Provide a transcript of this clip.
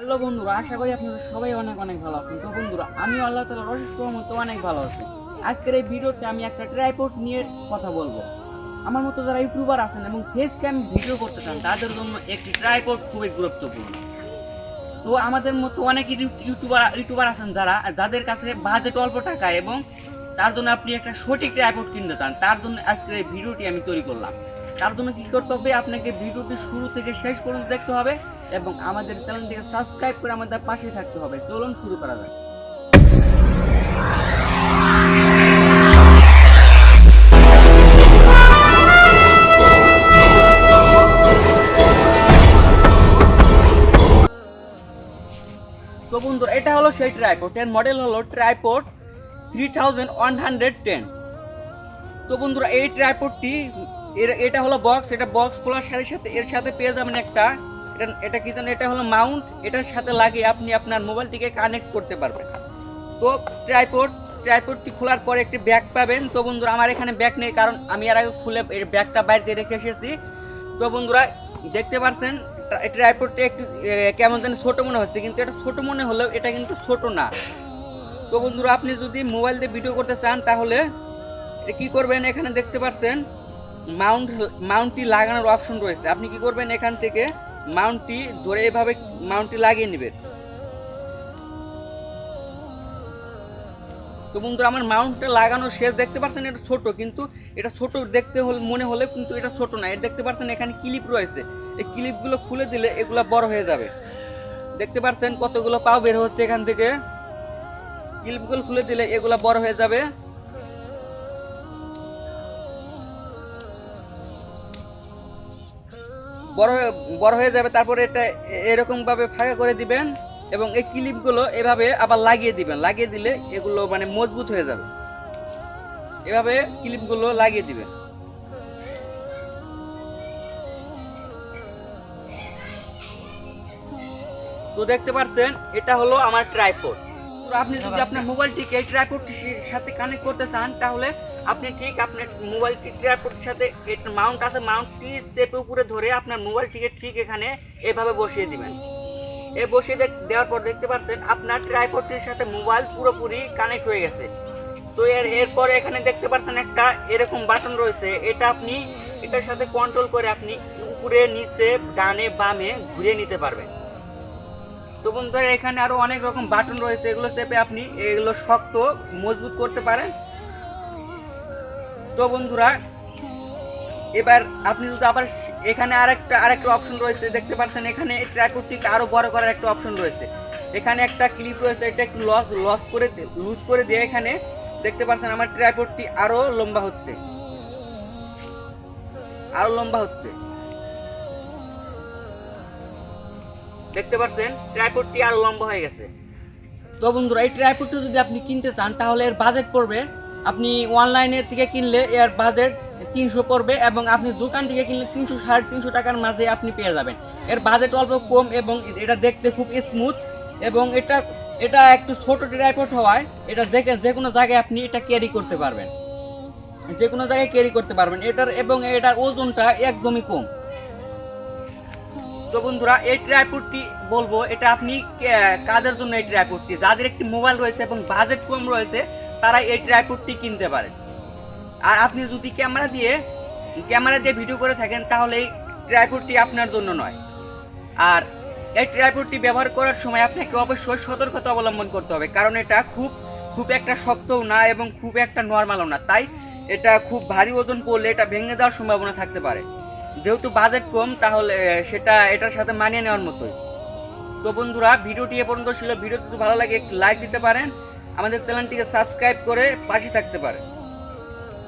Hello বন্ধুরা, আশা করি আপনারা সবাই অনেক অনেক ভালো আছেন। তো বন্ধুরা, আমি আল্লাহ তালা রহস্য মতো অনেক ভালো আছি। আজকের এই ভিডিওতে আমি একটা ট্রাইপড নিয়ে কথা বলব। আমার মতো যারা ইউটিউবার আছেন এবং ফেস ক্যাম ভিডিও করতে চান, তাদের জন্য একটি ট্রাইপড খুবই গুরুত্বপূর্ণ। তো আমাদের মতো অনেক ইউ- ইউটিউবার ইউটিউবার আছেন যারা, যাদের কাছে বাজেট অল্প টাকা এবং তার জন্য আপনি একটা সঠিক ট্রাইপোর্ট কিনতে চান, তার জন্য আজকের এই ভিডিওটি আমি তৈরি করলাম। তার জন্য কি করতে হবে আপনাকে ভিডিওটি শুরু থেকে শেষ পর্যন্ত দেখতে হবে। এবং আমাদের চ্যানেলটিকে সাবস্ক্রাইব করে আমাদের পাশে থাকতে হবে। চলুন শুরু করা যাক। তো এটা হলো সেই ট্রাইপড এর মডেল হলো tripod three thousand one hundred ten তো বন্ধুরা, এই ট্রাইপডটি এর, এটা হলো বক্স এটা বক্স খোলার সাথে সাথে, এর সাথে পেয়ে যাবেন একটা এটা এটা কি জানেন এটা হলো মাউন্ট, এটার সাথে লাগিয়ে আপনি আপনার মোবাইলটিকে কানেক্ট করতে পারবেন। তো ট্রাইপড ট্রাইপডটি খোলার পরে একটি ব্যাগ পাবেন। তো বন্ধুরা, আমার এখানে ব্যাগ নেই, কারণ আমি এর আগে খুলে এর ব্যাগটা বাইরে রেখে এসেছি। তো বন্ধুরা, দেখতে পাচ্ছেন ট্রাইপডটি একটু কেমন যেন ছোট মনে হচ্ছে, কিন্তু এটা ছোট মনে হলেও এটা কিন্তু ছোট না। তো বন্ধুরা, আপনি যদি মোবাইল দিয়ে ভিডিও করতে চান, তাহলে কি করবেন, এখানে দেখতে পাচ্ছেন মাউন্ট, মাউন্টটি লাগানোর অপশন রয়েছে। আপনি কি করবেন, এখান থেকে মাউন্টটি ধরে এভাবে মাউন্টটি লাগিয়ে নেবেন তো বন্ধুরা, আমার মাউন্টটা লাগানো শেষ, দেখতে পাচ্ছেন এটা ছোট, কিন্তু এটা ছোট দেখতে হলে, মনে হলে কিন্তু এটা ছোট না। এটা দেখতে পাচ্ছেন এখানে ক্লিপ রয়েছে। এই ক্লিপগুলো খুলে দিলে এগুলো বড় হয়ে যাবে। দেখতে পাচ্ছেন কতগুলো পাও বের হচ্ছে এখান থেকে। ক্লিপগুলো খুলে দিলে এগুলো বড় হয়ে যাবে। বড় বড় হয়ে যাবে, তারপরে এটা এরকম ভাবে ফাঁকা করে দিবেন এবং এই ক্লিপগুলো এভাবে আবার লাগিয়ে দিবেন। লাগিয়ে দিলে এগুলো মানে মজবুত হয়ে যাবে। এভাবে ক্লিপগুলো লাগিয়ে দিবেন। তো দেখতে পাচ্ছেন, এটা হলো আমার ট্রাইপড আপনি যদি আপনার মোবাইলটিকে এই ট্রাইপডটির সাথে কানেক্ট করতে চান, তাহলে আপনি ঠিক আপনার মোবাইলটি ট্রাইপডের সাথে মাউন্ট আছে মাউন্টটি চেপে উপরে ধরে আপনার মোবাইলটিকে ঠিক এখানে এভাবে বসিয়ে দিবেন। এ বসিয়ে দেখ- দেওয়ার পর দেখতে পাচ্ছেন আপনার ট্রাইপডটির সাথে মোবাইল পুরোপুরি কানেক্ট হয়ে গেছে। তো এর এরপরে এখানে দেখতে পাচ্ছেন একটা এরকম বাটন রয়েছে, এটা আপনি এটার সাথে কন্ট্রোল করে আপনি উপরে, নিচে, ডানে, বামে ঘুরিয়ে নিতে পারবেন। তো বন্ধুরা, এখানে আরও অনেক রকম বাটন রয়েছে, এগুলো চেপে আপনি এগুলো শক্ত মজবুত করতে পারেন। তো বন্ধুরা, এবার আপনি যদি আবার এখানে আরেকটা আরেকটা অপশন রয়েছে, দেখতে পাচ্ছেন এখানে ট্রাইপডটিকে আরও বড় করার একটা অপশন রয়েছে। এখানে একটা ক্লিপ রয়েছে, এটা একটু লস লস করে লুজ করে দিয়ে এখানে দেখতে পাচ্ছেন আমার ট্রাইপডটি আরও লম্বা হচ্ছে। আরও লম্বা হচ্ছে। দেখতে পাচ্ছেন ট্রাইপডটি আরও লম্বা হয়ে গেছে। তো বন্ধুরা, এই ট্রাইপডটি যদি আপনি কিনতে চান, তাহলে এর বাজেট পড়বে, আপনি অনলাইনে থেকে কিনলে এর বাজেট তিনশো পড়বে এবং আপনি দোকান থেকে কিনলে তিনশো, সাড়ে তিনশো টাকার মাঝে আপনি পেয়ে যাবেন। এর বাজেট অল্প কম এবং এটা দেখতে খুব স্মুথ এবং এটা এটা একটু ছোট ট্রাইপড হওয়ায় এটা যে যে কোনো জায়গায় আপনি এটা ক্যারি করতে পারবেন। যে কোনো জায়গায় ক্যারি করতে পারবেন। এটার এবং এটার ওজনটা একদমই কম। তো বন্ধুরা, এই ট্রাইপডটি বলব, এটা আপনি কাদের জন্য এই ট্রাইপডটি যাদের একটি মোবাইল রয়েছে এবং বাজেট কম রয়েছে, তারা এই ট্রাইপডটি কিনতে পারেন আর আপনি যদি ক্যামেরা দিয়ে ক্যামেরা দিয়ে ভিডিও করে থাকেন, তাহলে এই ট্রাইপডটি আপনার জন্য নয়। আর এই ট্রাইপডটি ব্যবহার করার সময় আপনাকে অবশ্যই সতর্কতা অবলম্বন করতে হবে, কারণ এটা খুব খুব একটা শক্তও না এবং খুব একটা নর্মালও না। তাই এটা খুব ভারী ওজন করলে এটা ভেঙে যাওয়ার সম্ভাবনা থাকতে পারে। যেহেতু বাজেট কম, তাহলে সেটা, এটার সাথে মানিয়ে নেওয়ার মতোই। তো বন্ধুরা, ভিডিওটি এ পর্যন্ত ছিল। ভিডিও যদি ভালো লাগে, একটি লাইক দিতে পারেন। আমাদের চ্যানেলটিকে সাবস্ক্রাইব করে পাশে থাকতে পারেন।